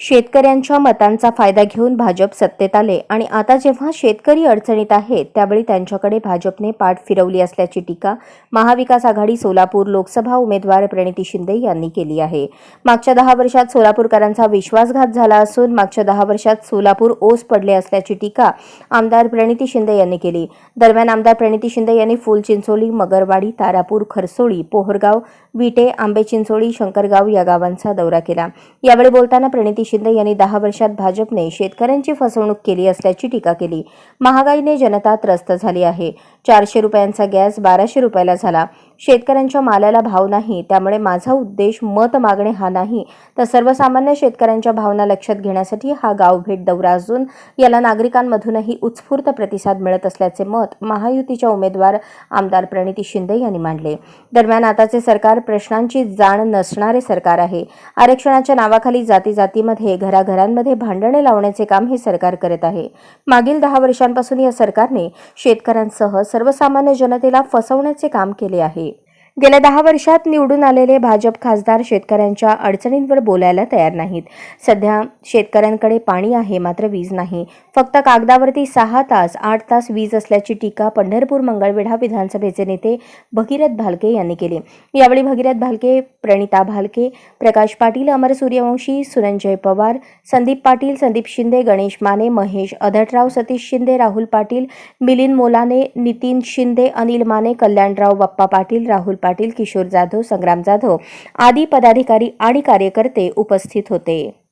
शेतकऱ्यांच्या मतांचा फायदा घेऊन भाजप सत्तेत आले आणि आता जेव्हा शेतकरी अडचणीत आहेत त्यावेळी त्यांच्याकडे भाजपने पाठ फिरवली असल्याची टीका महाविकास आघाडी सोलापूर लोकसभा उमेदवार प्रणिती शिंदे यांनी केली आहे. मागच्या दहा वर्षात सोलापूरकरांचा विश्वासघात झाला असून मागच्या दहा वर्षात सोलापूर ओस पडले असल्याची टीका आमदार प्रणिती शिंदे यांनी केली. दरम्यान आमदार प्रणिती शिंदे यांनी फुल चिंचोली मगरवाडी तारापूर खरसोळी पोहरगाव विटे आंबे चिंचोळी शंकरगाव या गावांचा दौरा केला. यावेळी बोलताना प्रणिती शिंदे यांनी दहा वर्षात भाजपने शेतकऱ्यांची फसवणूक केली असल्याची टीका केली. महागाईने जनता त्रस्त झाली आहे. चारशे रुपयांचा गॅस बाराशे रुपयाला झाला. शेतकऱ्यांच्या मालाला भाव नाही त्यामुळे माझा उद्देश मत मागणे हा नाही. तर सर्वसामान्य शेतकऱ्यांच्या भावना लक्षात घेण्यासाठी हा गावभेट दौरा असून याला नागरिकांमधूनही उत्स्फूर्त प्रतिसाद मिळत असल्याचे मत महायुतीच्या उमेदवार आमदार प्रणिती शिंदे यांनी मांडले. दरम्यान आताचे सरकार प्रश्नांची जाण नसणारे सरकार आहे. आरक्षणाच्या नावाखाली जाती जातीमध्ये घराघरांमध्ये भांडणे लावण्याचे काम हे सरकार करत आहे. मागील दहा वर्षांपासून या सरकारने शेतकऱ्यांसह सर्वसामान्य जनतेला फसवण्याचे काम केले आहे. गेल्या दहा वर्षात निवडून आलेले भाजप खासदार शेतकऱ्यांच्या अडचणींवर बोलायला तयार नाहीत. सध्या शेतकऱ्यांकडे पाणी आहे मात्र वीज नाही. फक्त कागदावरती सहा तास आठ तास वीज असल्याची टीका पंढरपूर मंगळवेढा विधानसभेचे नेते भगीरथ भालके यांनी केली. यावेळी भगीरथ भालके प्रणिता भालके प्रकाश पाटील अमर सूर्यवंशी सुरंजय पवार संदीप पाटील संदीप शिंदे गणेश माने महेश अधटराव सतीश शिंदे राहुल पाटील मिलिंद मोलाने नितीन शिंदे अनिल माने कल्याणराव बाप्पा पाटील राहुल पाटील किशोर जाधव संग्राम जाधव आदी पदाधिकारी आणि कार्यकर्ते उपस्थित होते.